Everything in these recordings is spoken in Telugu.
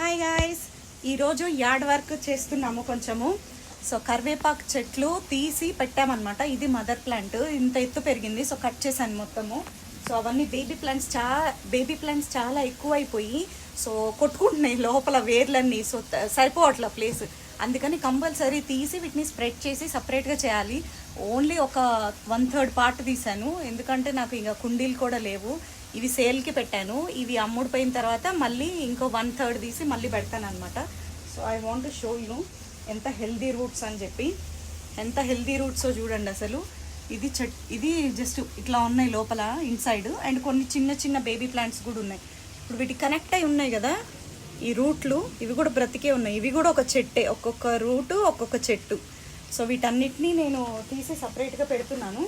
హాయ్ గాయస్ ఈరోజు యార్డ్ వర్క్ చేస్తున్నాము కొంచెము. సో కరివేపాకు చెట్లు తీసి పెట్టామన్నమాట. ఇది మదర్ ప్లాంట్ ఇంత ఎత్తు పెరిగింది. సో కట్ చేశాను మొత్తము. సో అవన్నీ బేబీ ప్లాంట్స్ చాలా బేబీ ప్లాంట్స్ చాలా ఎక్కువైపోయి సో కొట్టుకుంటున్నాయి లోపల వేర్లన్నీ. సో త- సరిపోవట్ల ప్లేస్ అందుకని కంపల్సరీ తీసి వీటిని స్ప్రెడ్ చేసి సపరేట్గా చేయాలి. ఓన్లీ ఒక వన్ థర్డ్ పార్ట్ తీశాను. ఎందుకంటే నాకు ఇంకా కుండీలు కూడా లేవు. ఇవి సేల్కి పెట్టాను. ఇవి అమ్ముడిపోయిన తర్వాత మళ్ళీ ఇంకో వన్ థర్డ్ తీసి మళ్ళీ పెడతాను అనమాట so I want to show you ఎంత హెల్దీ రూట్స్ అని చెప్పి. ఎంత హెల్దీ రూట్సో చూడండి అసలు. ఇది చెట్ ఇది జస్ట్ ఇట్లా ఉన్నాయి లోపల ఇన్సైడ్ అండ్ కొన్ని చిన్న చిన్న బేబీ ప్లాంట్స్ కూడా ఉన్నాయి. ఇప్పుడు వీటికి కనెక్ట్ అయి ఉన్నాయి కదా ఈ రూట్లు ఇవి కూడా బ్రతికే ఉన్నాయి. ఇవి కూడా ఒక చెట్టే ఒక్కొక్క రూటు ఒక్కొక్క చెట్టు. సో వీటన్నిటినీ నేను తీసి సపరేట్గా పెడుతున్నాను.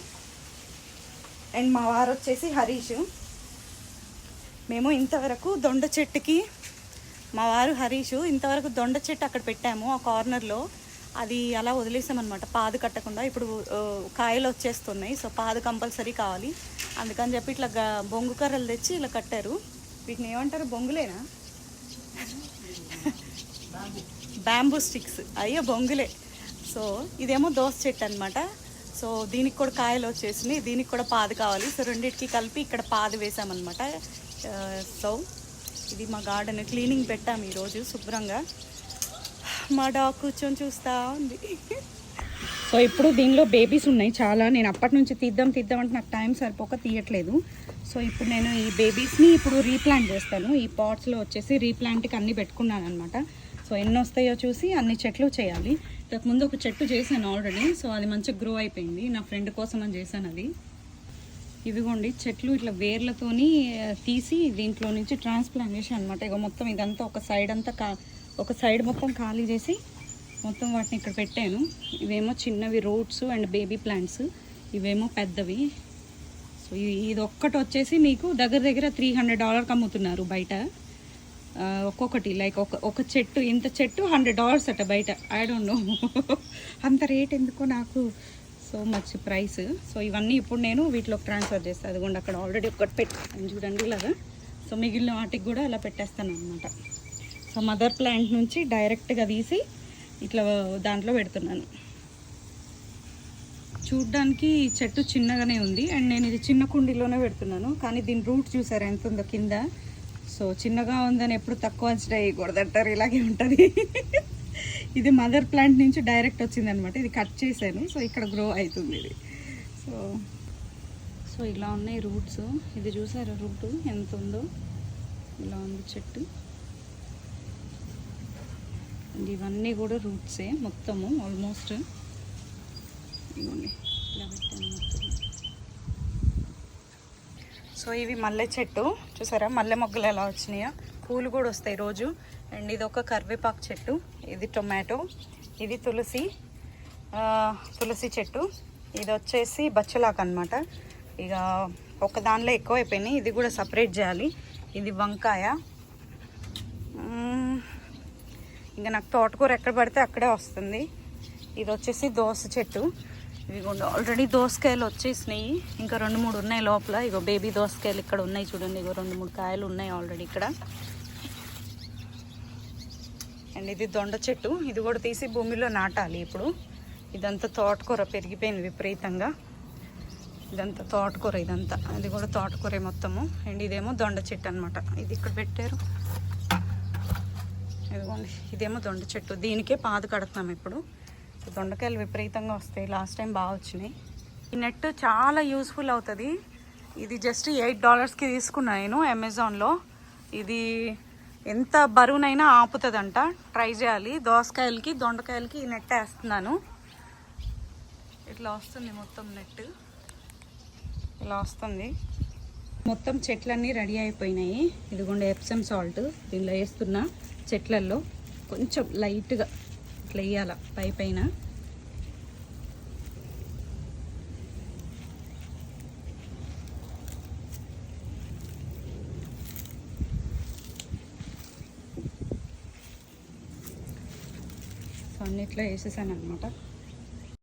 అండ్ మా వారు వచ్చేసి హరీష్. మేము ఇంతవరకు దొండ చెట్టుకి మా వారు హరీష్ ఇంతవరకు దొండ చెట్టు అక్కడ పెట్టాము ఆ కార్నర్లో అది అలా వదిలేసామన్నమాట. పాదు కట్టకుండా. ఇప్పుడు కాయలు వచ్చేస్తున్నాయి. సో పాదు కంపల్సరీ కావాలి. అందుకని చెప్పి ఇట్లా గ- బొంగు కర్రలు తెచ్చి ఇలా కట్టారు. వీటిని ఏమంటారు? బొంగులేనా? Bamboo sticks. అయ్యో బొంగులే. సో ఇదేమో దోస చెట్టు అనమాట సో దీనికి కూడా కాయలు వచ్చేసినాయి. దీనికి కూడా పాదు కావాలి. సో రెండింటికి కలిపి ఇక్కడ పాదు వేసామన్నమాట. స్టవ్ సో ఇది మా గార్డెన్ క్లీనింగ్ పెట్టాము ఈరోజు శుభ్రంగా. మా డాగ్ కూర్చొని చూస్తూ ఉంది. సో ఇప్పుడు దీనిలో బేబీస్ ఉన్నాయి చాలా. నేను అప్పటి నుంచి తీద్దాం తీద్దాం అంటే నాకు టైం సరిపోక తీయట్లేదు. సో ఇప్పుడు నేను ఈ బేబీస్ని ఇప్పుడు రీప్లాంట్ చేస్తాను. ఈ పాట్స్లో వచ్చేసి రీప్లాంట్కి అన్ని పెట్టుకున్నాను అనమాట సో ఎన్ని వస్తాయో చూసి అన్ని చెట్లు చేయాలి. ఇంతకుముందు ఒక చెట్టు చేశాను ఆల్రెడీ సో అది మంచిగా గ్రో అయిపోయింది. నా ఫ్రెండ్ కోసం అని చేశాను అది. ఇదిగోండి చెట్లు ఇట్లా వేర్లతోని తీసి దీంట్లో నుంచి ట్రాన్స్ప్లాంట్ చేసి అనమాట ఇక మొత్తం ఇదంతా ఒక సైడ్ అంతా కా ఒక సైడ్ మొత్తం ఖాళీ చేసి మొత్తం వాటిని ఇక్కడ పెట్టాను. ఇవేమో చిన్నవి రూట్స్ అండ్ బేబీ ప్లాంట్స్ ఇవేమో పెద్దవి. సో ఇది ఒక్కటి వచ్చేసి మీకు దగ్గర దగ్గర త్రీ హండ్రెడ్ డాలర్కి అమ్ముతున్నారు బయట. ఒక్కొక్కటి లైక్ ఒక ఒక చెట్టు ఇంత చెట్టు హండ్రెడ్ డాలర్స్ అట బయట. ఐ డోంట్ నో అంత రేట్ ఎందుకో నాకు సో మచ్ ప్రైస్. సో ఇవన్నీ ఇప్పుడు నేను వీటిలోకి ట్రాన్స్ఫర్ చేస్తాను అదిగోండి అక్కడ ఆల్రెడీ ఒకటి పెట్టాను చూడండి ఇలాగా. సో మిగిలిన వాటికి కూడా అలా పెట్టేస్తాను అనమాట సో మదర్ ప్లాంట్ నుంచి డైరెక్ట్గా తీసి ఇట్లా దాంట్లో పెడుతున్నాను. చూడ్డానికి చెట్టు చిన్నగానే ఉంది. అండ్ నేను ఇది చిన్న కుండీలోనే పెడుతున్నాను. కానీ దీని రూట్ చూసారు? ఎంత ఉందో కింద. సో చిన్నగా ఉందని ఎప్పుడు తక్కువ అంచనా వేయకూడదంటారు. ఇలాగే ఉంటుంది. ఇది మదర్ ప్లాంట్ నుంచి డైరెక్ట్ వచ్చిందనమాట. ఇది కట్ చేశాను. సో ఇక్కడ గ్రో అవుతుంది ఇది. సో సో ఇలా ఉన్నాయి రూట్స్. ఇది చూసారా రూట్? ఎంత ఉందో? ఇలా ఉంది చెట్టు. అండ్ ఇవన్నీ కూడా రూట్సే మొత్తము ఆల్మోస్ట్. ఇలా పెట్టాను మొత్తం. సో ఇవి మల్లె చెట్టు. చూసారా? మల్లె మొగ్గలు ఎలా వచ్చినాయో? పూలు కూడా వస్తాయి రోజు. అండ్ ఇది ఒక కరివేపాకు చెట్టు. ఇది టొమాటో. ఇది తులసి. తులసి చెట్టు. ఇది వచ్చేసి బచ్చలాకు అనమాట ఇక ఒక దానిలో ఎక్కువ అయిపోయినాయి ఇది కూడా సపరేట్ చేయాలి. ఇది వంకాయ. ఇంకా నాకు తోటకూర ఎక్కడ పడితే అక్కడే వస్తుంది. ఇది వచ్చేసి దోస చెట్టు. ఇవి ఆల్రెడీ దోసకాయలు వచ్చేసినాయి. ఇంకా రెండు మూడు ఉన్నాయి లోపల. ఇగో బేబీ దోసకాయలు ఇక్కడ ఉన్నాయి చూడండి. ఇగో రెండు మూడు కాయలు ఉన్నాయి ఆల్రెడీ ఇక్కడ. అండ్ ఇది దొండ చెట్టు. ఇది కూడా తీసి భూమిలో నాటాలి ఇప్పుడు. ఇదంతా తోటకూర పెరిగిపోయింది విపరీతంగా. ఇదంతా తోటకూర ఇదంతా. అది కూడా తోటకూర మొత్తము. అండ్ ఇదేమో దొండ చెట్టు అనమాట ఇది ఇక్కడ పెట్టారు. ఇదిగోండి ఇదేమో దొండ చెట్టు. దీనికే పాదు కడుతున్నాం ఇప్పుడు. దొండకాయలు విపరీతంగా వస్తాయి. లాస్ట్ టైం బాగా వచ్చినాయి. ఈ నెట్ చాలా యూస్ఫుల్ అవుతుంది. ఇది జస్ట్ ఎయిట్ డాలర్స్కి తీసుకున్నా నేను అమెజాన్లో. ఇది ఎంత బరువునైనా ఆపుతుందంట. ట్రై చేయాలి. దోసకాయలకి దొండకాయలకి ఈ నెట్ వేస్తున్నాను. ఇట్లా వస్తుంది మొత్తం నెట్. ఇలా వస్తుంది. మొత్తం చెట్లన్నీ రెడీ అయిపోయినాయి. ఇదిగోండి ఎప్సమ్ సాల్ట్ దీనిలో వేస్తున్నా చెట్లల్లో కొంచెం లైట్గా ఇట్లా వేయాల పై పైన. అన్నిట్లో వేసేసాను అనమాట